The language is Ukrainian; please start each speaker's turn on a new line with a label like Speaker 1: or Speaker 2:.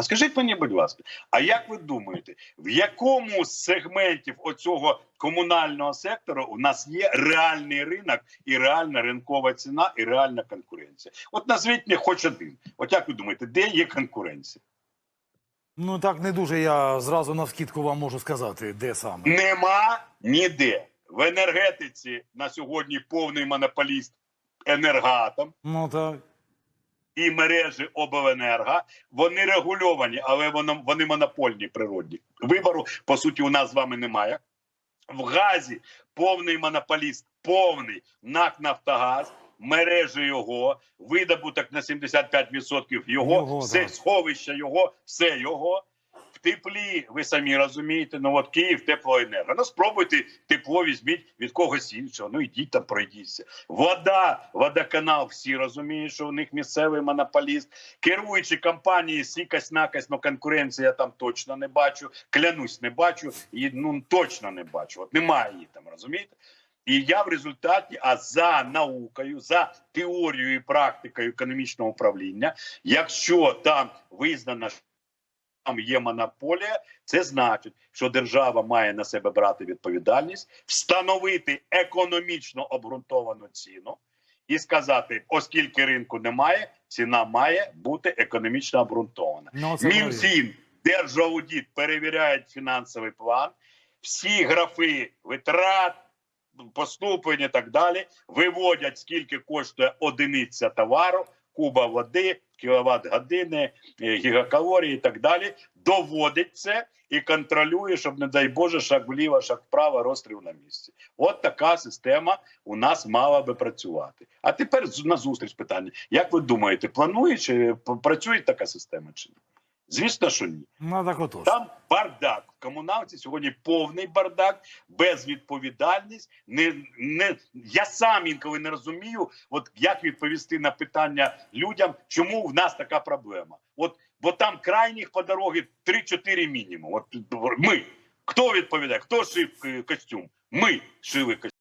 Speaker 1: А скажіть мені, будь ласка, а як ви думаєте, в якому з сегментів оцього комунального сектору у нас є реальний ринок і реальна ринкова ціна і реальна конкуренція? От назвіть мені хоч один. От як ви думаєте, де є конкуренція?
Speaker 2: Ну так не дуже я зразу навскідку вам можу сказати, де саме.
Speaker 1: Нема ніде. В енергетиці на сьогодні повний монополіст енергатом.
Speaker 2: Ну так.
Speaker 1: І мережі обленерго, вони регульовані, але воно, вони монопольні природні. Вибору, по суті, у нас з вами немає. В газі повний монополіст, повний НАК Нафтогаз, мережі його, видобуток на 75% його,
Speaker 2: Його,
Speaker 1: все
Speaker 2: да.
Speaker 1: сховище його, все його. Теплі, ви самі розумієте, ну от Київ теплоенерго. Ну спробуйте тепло візьміть від когось іншого. Ну ідіть там, пройдіться. Вода, водоканал, всі розуміють, що у них місцевий монополіст. Керуючі компанії, сікась накась, ну конкуренція там точно не бачу. Клянусь, не бачу і ну точно не бачу. От немає її там, розумієте? І я в результаті, а за наукою, за теорією і практикою економічного управління, якщо там визнано, там є монополія, це значить, що держава має на себе брати відповідальність, встановити економічно обґрунтовану ціну і сказати, оскільки ринку немає, ціна має бути економічно обґрунтована.
Speaker 2: Ну.
Speaker 1: Мінфін, Держаудит перевіряють фінансовий план, всі графи витрат, поступлень і так далі виводять, скільки коштує одиниця товару, куба води, кіловат години, е, гігакалорії і так далі. Доводить це і контролює, щоб, не дай Боже, шаг вліво, шаг вправо, розстріл на місці. От така система у нас мала би працювати. А тепер на зустріч питання: як ви думаєте, планує чи працює така система чи ні? Звісно, що ні.
Speaker 2: Ну так отож.
Speaker 1: Там бардак комуналці сьогодні повний бардак, безвідповідальність. Не, не я сам інколи не розумію, от як відповісти на питання людям, чому в нас така проблема. От бо там крайніх по дорогі 3-4 мінімум. От ми хто відповідає? Хто шив костюм? Ми шили костюм.